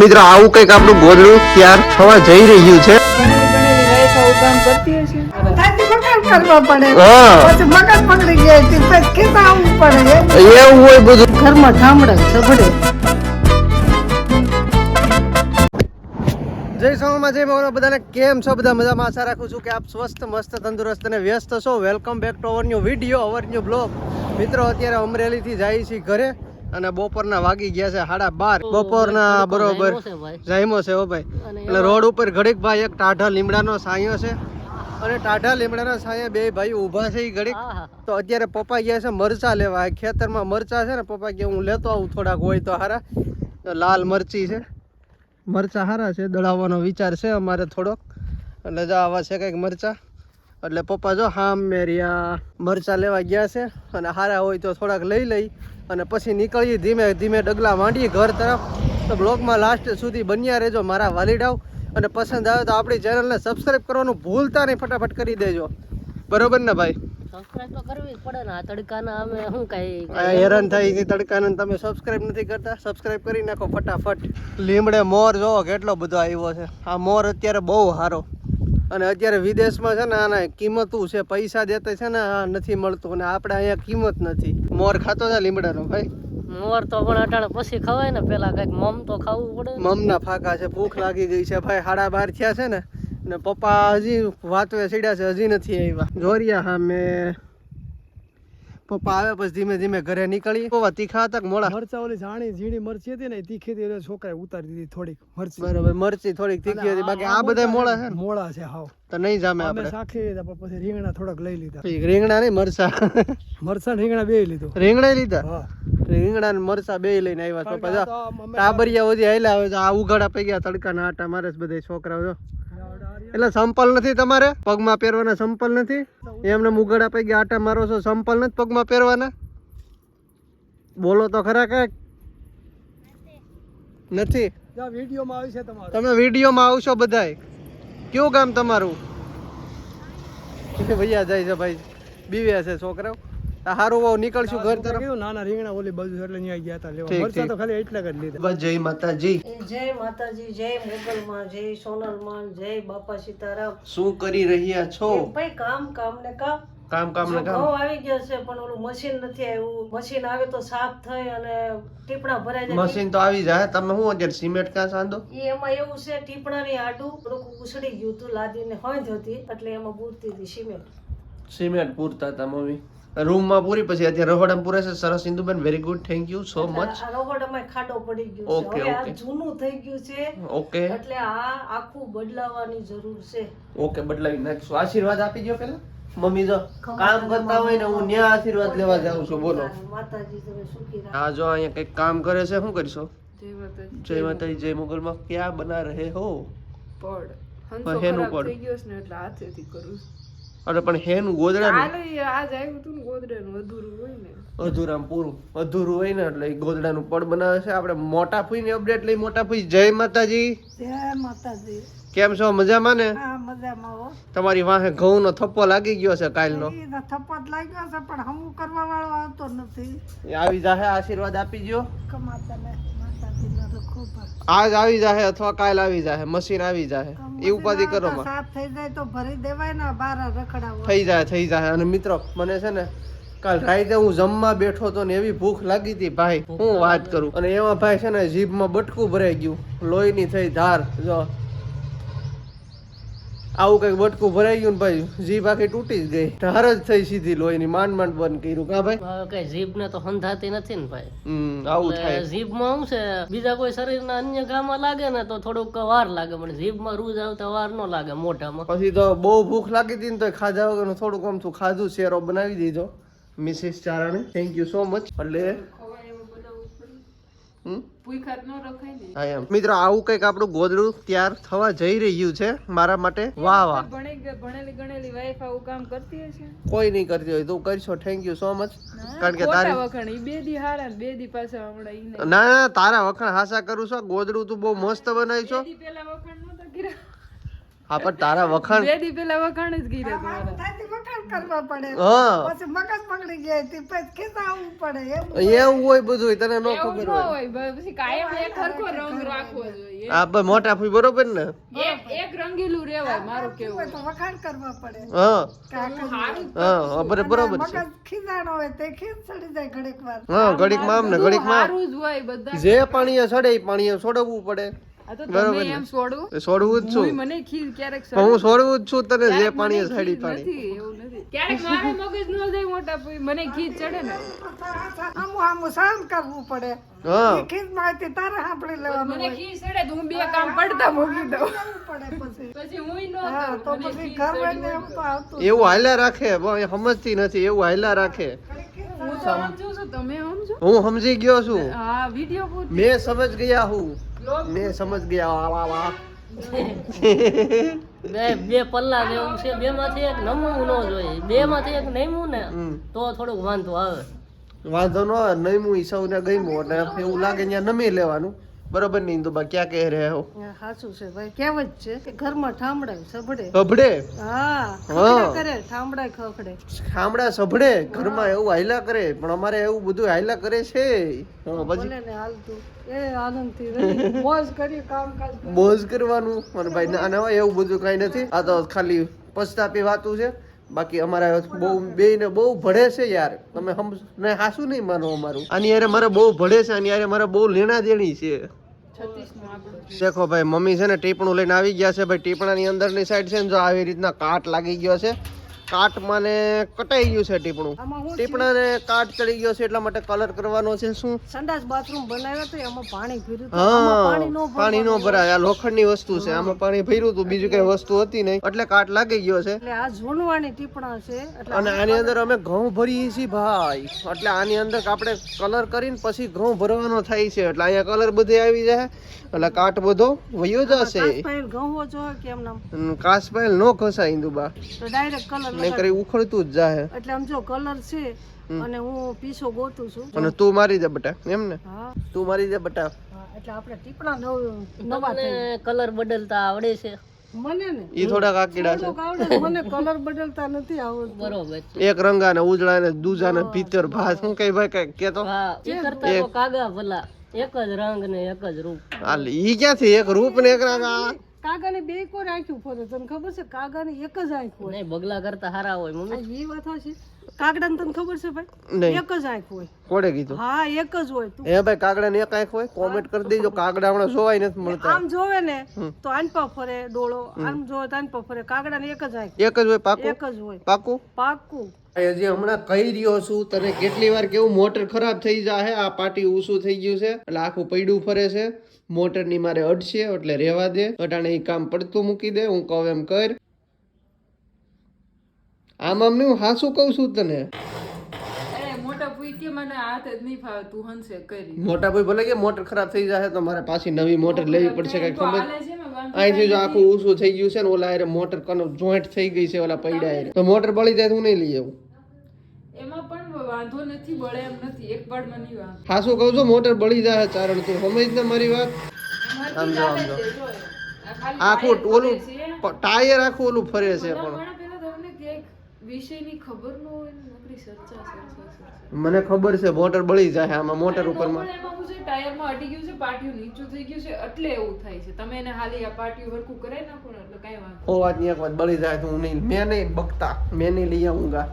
મિત્રો, આવું કંઈક આપણું ગોદડું તૈયાર થવા જઈ રહ્યું છે. એવું હોય બધું. ઘરમાં ગામડા ઝઘડે જય સોમાં, જય મોહન બધાને કેમ છો? બધા મજામાં? આશા રાખું છું કે આપ સ્વસ્થ, મસ્ત, તંદુરસ્ત અને વ્યસ્ત છો. Welcome back to our new video our new blog મિત્રો, અત્યારે અમરેલીથી જાય છે ઘરે. અને બપોરના વાગી ગયા છે સાડા બાર. બપોરના બરોબર. જાયમો છે ઓ ભાઈ. એટલે રોડ ઉપર ઘડીક ભાઈ એક ટાઢા લીમડાનો સાયો છે. અને ટાઢા લીમડાના સાયા બે ભાઈ ઊભા છે ઘડીક. તો અત્યારે પપ્પા ગયા છે મરચા લેવા. ખેતરમાં મરચા છે ને પપ્પા કે હું લેતો આવું થોડાક હોય તો હારા. તો લાલ મરચી છે. મરચા સારા છે દળાવવાનો વિચાર છે અમારે થોડોક. એટલે જો આવા છે કંઈક મરચા. એટલે પપ્પા જો હામ મેરિયા મરચા લેવા ગયા છે અને સારા હોય તો થોડાક લઈ લઈ અને પછી નીકળીએ ધીમે ધીમે ડગલા માંડીએ ઘર તરફ. તો બ્લોગમાં લાસ્ટ સુધી બન્યા રહેજો મારા વાલીડાવ અને પસંદ આવે તો આપણી ચેનલને સબસ્ક્રાઈબ કરવાનું ભૂલતા નહીં ફટાફટ કરી દેજો. બરોબર ને ભાઈ? તો કરવી પડે ને આ તડકાના અમે શું કઈ આ હેરાન થઈ તડકાને તમે સબસ્ક્રાઇબ નથી કરતા? સબસ્ક્રાઇબ કરી નાખો ફટાફટ. લીમડે મોર જોવો કેટલો બધો આવ્યો છે. આ મોર અત્યારે બહુ સારો. અને અત્યારે વિદેશમાં છે ને આના કિંમતું છે પૈસા દેતા છે ને આ નથી મળતું અને આપણે અહીંયા કિંમત નથી. મોર ખાતો છે લીમડાનો ભાઈ? મોર તો પણ અટાણે પછી ખવાય ને પેલા કંઈક મમ તો ખાવું પડે ને. મમના ફાકા છે ભૂખ લાગી ગઈ છે ભાઈ હાડા બાર થયા છે ને ને પપ્પા હજી વાતવે સીડ્યા છે હજી નથી આવ્યા. જોરિયા હા મેં પપ્પા આવે પછી ધીમે ધીમે ઘરે નીકળી. તીખા હતા મોડા? મરચા ઓલી જાણી ઝીણી મરચી હતી ને તીખી હતી છોકરાએ ઉતારી દીધી થોડીક મરચી. બરોબર મરચી થોડીક તીખી હતી. બાકી આ બધા મોડા છે ને? મોળા છે હાવ. તો નહીં જામે આપણે. સાખી લીધા પણ પછી રીંગણા થોડાક લઈ લીધા. રીંગણા નહીં મરસા મરચા રીંગણા બે લીધું. રીંગણા લીધા? હા. રીંગણા ને મરસા બે લઈને આવ્યા પપ્પા ટાબરિયા સુધી આયલા આવે આ ઉઘાડા પૈ ગયા તડકાના આટા મારે બધા છોકરાઓ એટલે સંપલ નથી તમારે? પગમાં પહેરવાના સંપલ નથી? એમને ઉઘાડા પૈકી આટા મારો છો સંપલ નથી પગમાં પહેરવાના? બોલો તો ખરા કંઈક. નથી? તમે વિડીયોમાં આવશો બધાય. કેવું કામ તમારું? ભૈયા જાય છે ભાઈ. બીવ્યા છે છોકરાઓ. હારું વાવ નીકળશું ઘર તરફ. કેવું નાના રીંગણા ઓલી બાજુ એટલે ત્યાં ગયા હતા લેવા. મરચા તો ખાલી એટલા કરી લીધા. જય માતાજી. જય માતાજી જય મોગલમાં જય સોનલમાં જય બાપા સીતારામ. શું કરી રહ્યા છો? ભાઈ કામ કામ ને કામ. કામ કામ ને કામ. આવી ગયો છે પણ ઓલું મશીન નથી આવ્યું. મશીન આવે તો સાફ થઈ અને ટીપણા ભરાઈ જાય. મશીન તો આવી જાય. તમે શું અત્યારે સિમેન્ટ ક્યાં સાંધો? એ એમાં એવું છે ટીપણાની આડું થોડુંક ઉછળી ગયું હતું લાદીને હોંજ હતી એટલે એમાં પૂરતી હતી સિમેન્ટ. સિમેન્ટ પૂરતા હતા મમ્મી. રૂમમાં પૂરી પછી અત્યારે રહોડામાં પૂરે છે. સરસ Induben very good thank you so much રહોડામાં ખાડો પડી ગયો છે. હવે આ જૂનું થઈ ગયું છે. ઓકે એટલે આ આખું બદલાવાની જરૂર છે. ઓકે બદલાવી નાખશું. આશીર્વાદ આપી દો પહેલા મમ્મી જો કામ કરતા હોય ને હું ન્યા આશીર્વાદ લેવા જાઉં છું. બોલો. માતાજી તમે સુખી રાખો આ જો અહીંયા કંઈક કામ કરે છે શું કરશો? જય માતાજી. જય મોગલમાં. ક્યાં બના રહે હો? પડ. હંસો હેનું ખરાબ પડ? થઈ ગયો છે ને એટલે હાથેથી કરું છું. અરે પણ હેનું ને ને. અધૂરામ પૂરું. અધૂરું હોય ને એટલે ગોદડાનું પડ બનાવે છે. આપણે મોટા ફૂઈની અપડેટ લઈ મોટા ફૂઈ. જય માતાજી. જય માતાજી. કેમ છો? મજામાં ને? હા મજામાં હો. તમારી વાહે ઘઉંનો થપ્પો લાગી ગયો છે કાલ નો થપ્પો લાગ્યો છે પણ હમું કરવા વાળો આવતો નથી. આવી જાહે આશીર્વાદ આપી ગયો કમાતા આજ આવી જાહે અથવા કાલ આવી જાહે મશીન આવી જાહે. એ ઉપાધિ કરો માં. સાફ થઈ જાય તો ભરી દેવાય ને બાર રખડાવવા થઈ જાય થઈ જાય અને મિત્રો મને છે ને કાલ રાતે હું જમવા બેઠો તો ને એવી ભૂખ લાગી હતી ભાઈ. હું વાત કરું. અને એમાં ભાઈ છે ને જીભમાં બટકું ભરાઈ ગયું. લોહીની થઈ ધાર જો. આવું કઈ બટકું ભરાઈ ગયું ને ભાઈ જીભ આખી તૂટી જ ગઈ. ધાર જ થઈ સીધી લોહીની માંડ માંડ બંધ કર્યું. કા ભાઈ? કઈ જીભ ને તો સંધાતી નથી ને ભાઈ. આવું થાય. જીભ જીભમાં શું છે બીજા કોઈ શરીર ના અન્ય ગામમાં લાગે ને તો થોડુંક વાર લાગે પણ જીભમાં રૂજ આવતા વાર ન લાગે મોઢામાં. પછી તો બહુ ભૂખ લાગી હતી ને તો ખાધા વગર થોડુંક આમ ખાધું શેરો બનાવી દીધો. Mrs Charani thank you so much એટલે ખવાય એવું બનાવવું પડે હમ ભૂખ્યા જ ન રખાય ને હા એમ મિત્રો આવું કંઈક આપણું ગોદડું તૈયાર થવા જઈ રહ્યું છે મારા માટે. વાહ વાહ. ભણી ગ- ભણેલી ગણેલી વાઈફ આવું કામ કરતી હશે? કોઈ નહીં કરતી હોય. તું કરશો. થેન્ક યુ સો મચ કારણ કે તારી વખાણ. બે દી બે દી પાછા હમણાં ઈ નહીં. ના ના તારા વખાણ હાસા કરું છો. ગોદડું તું બહુ મસ્ત બનાવી છો. પેલા વખાણ હા પણ તારા વખાણ બે દી પેલા વખાણ જ વખાણ કરવા પડે. હા. પછી મગજ પકડી જાય તે પછી ખીચાવવું પડે એવું એવું હોય બધું તને ન ખબર હોય. પછી કાયમ એક સરખો રંગ રાખવો જોઈએ. આ ભાઈ મોટા ફૂઈ બરોબર ને? એક એક રંગીલું રહેવાય મારું કેવું હોય તો વખાણ કરવા પડે. હા. હા હા, બરોબર છે. મગજ ખીજાણ હોય તે ખીજ ચડી જાય ઘડીક વાર હા ઘડીકમાં આમ ને ઘડીકમાં સારું જ હોય બધા જે પાણીએ સડે એ પાણીએ છોડવું પડે. આ એમ છોડું છોડવું જ છું. મને ખીર ક્યારેક હું છોડવું જ છું તને જે ક્યારેક પાણીએ મને સડી ખીજ પાણી એવું નથી. ક્યારેક મારું મગજ ન જાય મોટા ભાઈ મને ખીજ ચડે ને. આમું આમું સહન કરવું પડે. હા. એ માહિતી તારે સાંભળી લેવાનું મને ખીજ ચડે તો હું બે કામ પડતા મૂકી દઉં. પડે પછી. પછી હું ન તો પછી ઘર ચડી વાળીને આવતું એવું હાલ્યા રાખે સમજતી નથી એવું હાલ્યા રાખે. હું તો સમજુ છું તમે સમજો હું સમજી ગયો છું. હા વીડિયો પૂછ મેં સમજ ગયા હું. મેં સમજ ગયા વાહ વાહ વાહ. બે બે પલ્લા જેવું છે બે માંથી એક નમવું ન જોઈએ. બે માંથી એક નમવું ને તો થોડુંક વાંધો આવે. વાંધો ન આવે નમવું ઈ સૌને ગમ્યું એટલે એવું લાગે ત્યાં નમી લેવાનું. બરોબર નહીં તો ક્યાં કહે રહે હો? સાચું છે ભાઈ કહેવત છે કે ઘરમાં ઠામડાય સભડે. સભડે? હા. કરે ઠામડાય ખખડે. ઠામડા સભડે? ઘરમાં એવું હાયલા કરે? પણ અમારે એવું બધું હાયલા કરે છે? પછી? ને હાલતું એ આનંદથી મોજ કરી કામકાજ. બોઝ કરવાનું? અને ભાઈ ના ના એવું બધું કઈ નથી. આ તો ખાલી પછતાપી વાતું છે. બાકી અમારા બહુ બે ને બહુ ભળે છે યાર. તમે હમ ને હાસું નહીં માનો અમારું. આની યારે મારે બહુ ભળે છે, આની યારે મારે બહુ લેણા દેણી છે. શેખો ભાઈ, મમ્મી છે ને ટીપણું લઈને આવી ગયા છે ભાઈ. ટીપણાની અંદરની સાઈડ છે ને જો આવી રીતના કાટ લાગી ગયો છે. કાટમાં ને કટાઈ ગયું છે ટીપણું. ટીપણા ને કાટ ચડી ગયો છે એટલા માટે કલર કરવાનો છે શું? સંડાસ બાથરૂમ બનાવ્યો તો એમાં પાણી ભર્યું હતું. પાણી નો હા પાણી નો ભરાય. આ લોખંડની વસ્તુ છે. આમાં પાણી ભર્યું હતું. બીજું કઈ વસ્તુ હતી નહીં. એટલે કાટ લાગી ગયો છે. એટલે આ ઝૂણવાની ટીપણા છે. અને આની અંદર અમે ઘઉં ભરીએ છીએ ભાઈ. એટલે આની અંદર આપણે કલર કરીને પછી ઘઉં ભરવાનો થાય છે. એટલે અહીંયા કલર બધે આવી જાય. એટલે કાટ બધો વયો જશે. ઘઉં જો કેમ નામ? કાસપાયલ નો ઘસાય ઇન્દુબા તો ડાયરેક્ટ કલર ને કરી ઉખડતું જ જાહે. એટલે આમ જો કલર છે અને હું પીસો ગોતું છું. અને તું મારી દે બટા એમ ને? તું મારી દે બટા. એટલે આપણે ટીપણા નવા કલર બદલતા આવડે છે. મને ને? ઈ થોડાક આકીડા છે. મને કલર બદલતા નથી આવડતું. બરોબર એક રંગા ને ઉજળા ને દૂજા ને ભીતર ભાત હું કઈ ભાઈ કઈ કેતો? હા એ કરતા તો કાગા ભલા. એક જ રંગ ને એક જ રૂપ. હાલ ઈ ક્યાંથી? એક રૂપ ને એક રંગ? આ કાગાની બે કોર આંખ્યું ફરે તને ખબર છે? કાગાને એક જ આંખ હોય. નહીં બગલા કરતા હારા હોય મમ્મી. એ વાત છે કાગડાને તને ખબર છે ભાઈ? એક જ આંખ હોય. કોડે કીધું? હા એક જ હોય. તું એ ભાઈ કાગડા ને એક આંખ હોય? કોમેન્ટ કરી દેજો. કાગડા હમણાં જોવાય નથી મળતા. આમ જોવે ને તો આનપા ફરે ડોળો. આમ જોવે તો આનપા ફરે. કાગડા ને એક જ આંખ એક જ હોય પાકું? એક જ હોય. પાકું? પાકું. હજી હમણાં કહી રહ્યો છું તને કેટલી વાર કેવું મોટર ખરાબ થઈ જાય આ પાટી ઊંસું થઈ ગયું છે એટલે આખું પૈડું ફરે છે. મોટરની મારે અડશે એટલે રહેવા દે. અટાણે એ કામ પડતું મૂકી દે હું કહું એમ કર. આમ આમ હું હાસું કહું છું તને? મોટા ભાઈ ભલે કે મોટર ખરાબ થઈ જાય તો મારે પાછી નવી મોટર લેવી પડશે કઈ ખબર? અહીંથી જો આખું ઊંચું થઈ ગયું છે ને ઓલા મોટર કનો જોઈન્ટ થઈ ગઈ છે ઓલા પૈડા તો મોટર બળી જાય તો હું નહીં લઈ આવું? એમાં વાંધો નથી બળે એમ નથી. એક બળ મની વાત હા શું કહું છું? મોટર બળી જાય ચારણ તું. સમજ ને મારી વાત? આમ જો આમ જો આખું ઓલું ટાયર આખું ઓલું ફરે છે પણ પણ. પેલા તમને કે વિષયની ખબર ન હોય ને નકરી સરચા સરચા સરચા. મને ખબર છે મોટર બળી જાય આમાં મોટર ઉપરમાં. ટાયરમાં અટી ગયું છે પાટિયું નીચું થઈ ગયું છે એટલે એવું થાય છે. તમે એને હાલી આ પાટિયું હરખું કરાવી નાખો ને એટલે કાંઈ વાત ઓ વાતની એક વાત બળી જાય તો હું નહીં મેં નહીં બકતા મેં નહીં લઈ આવુંગા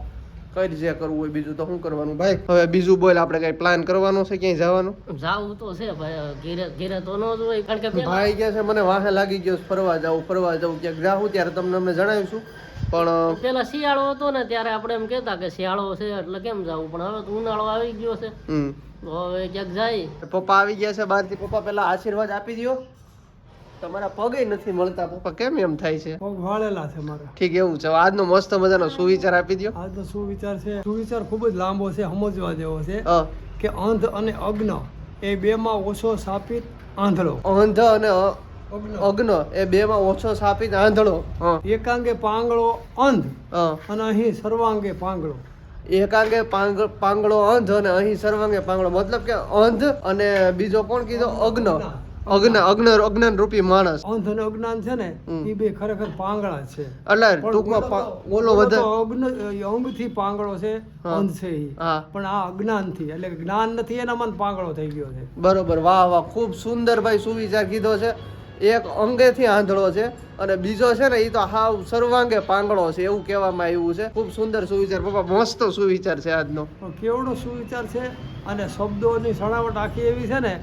કઈ રીતે કરવું હોય બીજું તો શું કરવાનું? ભાઈ હવે બીજું બોલ આપણે કઈ પ્લાન કરવાનો છે ક્યાંય જવાનું? જાવું તો છે ભાઈ ઘેરે ઘેરે તો ન જ હોય કારણ કે ભાઈ કે છે મને વાહે લાગી ગયો ફરવા જાવ ફરવા જાવ ક્યાંક જાઉં ત્યારે તમને અમે જણાવીશું. પણ પેલા શિયાળો હતો ને ત્યારે આપણે એમ કેતા કે શિયાળો છે એટલે કેમ જવું? પણ હવે તો ઉનાળો આવી ગયો છે. તો હવે ક્યાંક જાય. પપ્પા આવી ગયા છે બહારથી પપ્પા પેલા આશીર્વાદ આપી દો તમારા પગે નથી મળતા પપ્પા. કેમ એમ થાય છે? પગ વાળેલા છે મારા. ઠીક એવું છે. આજનો મસ્ત મજાનો સુવિચાર આપી દો આજનો સુવિચાર છે. સુવિચાર ખૂબ જ લાંબો છે સમજવા જેવો છે કે અંધ અને અગ્ન એ બેમાં ઓછો સાપિત આંધળો. અંધ અને અગ્ન. એ બે માં ઓછો સ્થાપિત આંધળો. એકાંગે પાંગળો અંધ અને અહીં સર્વાંગે પાંગળો. એકાંગે પાંગ પાંગળો અંધ અને અહીં સર્વાંગે પાંગળો. મતલબ કે અંધ અને બીજો કોણ કીધો? અગ્ન. અજ્ઞ અજ્ઞ અજ્ઞાન રૂપી માણસ. અંધ અને અજ્ઞાન છે ને એ બે ખરેખર પાંગળા છે. એટલે ટૂંકમાં ઓલો વધારે તો અજ્ઞ- પાંગળો છે અંધ છે ઈ. પણ આ અજ્ઞાનથી એટલે જ્ઞાન નથી એના મન પાંગળો થઈ ગયો છે. બરોબર. વાહ વાહ. ખૂબ સુંદર ભાઈ સુવિચાર કીધો છે. એક અંગેથી આંધળો છે અને બીજો છે ને એ તો હાવ સર્વાંગે પાંગળો છે એવું કહેવામાં આવ્યું છે. ખૂબ સુંદર સુવિચાર. પપ્પા મસ્ત સુવિચાર છે આજનો. કેવડો સુવિચાર છે? અને શબ્દોની સણાવટ આખી એવી છે ને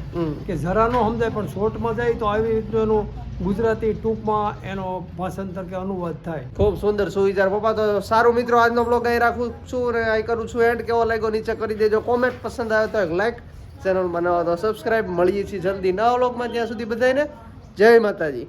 કે જરા નો સમજાય પણ શોર્ટમાં જાય તો આવી રીતનું ગુજરાતી ટૂંકમાં એનો ભાષાંતર કે અનુવાદ થાય. ખૂબ સુંદર સુવિચાર. પપ્પા તો સારું મિત્રો આજનો બ્લોગ અહીં રાખું છું અને અહીં કરું છું એન્ડ કેવો લાગ્યો નીચે કરી દેજો. કોમેન્ટ પસંદ આવે તો એક લાઈક ચેનલ બનાવો તો સબસ્ક્રાઈબ મળીએ છીએ જલ્દી નવા બ્લોગમાં ત્યાં સુધી બધાને જય માતાજી.